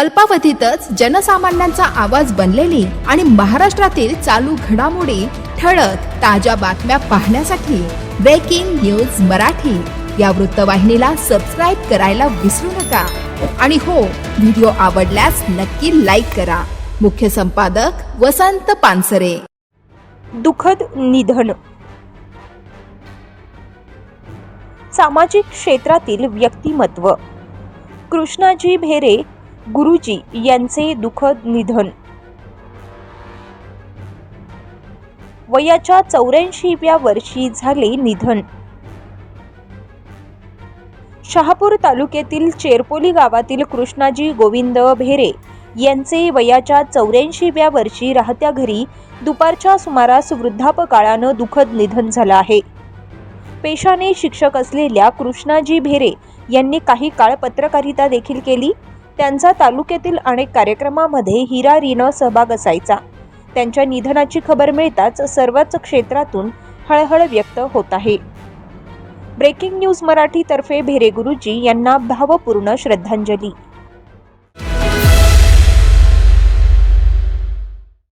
अल्पावधीतच जनसामान्यांचा आवाज बनलेली आणि महाराष्ट्रातील चालू घडामोडी ठळक ताज्या बातम्या पाहण्यासाठी ब्रेकिंग न्यूज मराठी. या वृत्तवाहिनीला सबस्क्राईब करायला विसरू नका. आणि हो व्हिडिओ आवडल्यास नक्की लाईक करा. मुख्य संपादक वसंत पानसरे. दुखद निधन. सामाजिक क्षेत्रातील व्यक्तिमत्व. कृष्णाजी भेरे गुरुजी यांचे दुःखद निधन. वयाच्या चौऱ्याऐंशीव्या वर्षी झाले निधन. शहापूर तालुक्यातील चेरपोली गावातील कृष्णाजी गोविंद भेरे यांचे वयाच्या चौऱ्याऐंशीव्या वर्षी राहत्या घरी दुपारच्या सुमारास वृद्धापकाळानं दुःखद निधन झालं आहे. पेशाने शिक्षक असलेल्या कृष्णाजी भेरे यांनी काही काळ पत्रकारिता देखील केली. त्यांचा तालुक्यातील अनेक कार्यक्रमामध्ये हिरा रीनं सहभाग असायचा. त्यांच्या निधनाची खबर मिळताच सर्वच क्षेत्रातून हळहळ व्यक्त होत आहे. ब्रेकिंग न्यूज मराठीतर्फे भेरे गुरुजी यांना भावपूर्ण श्रद्धांजली.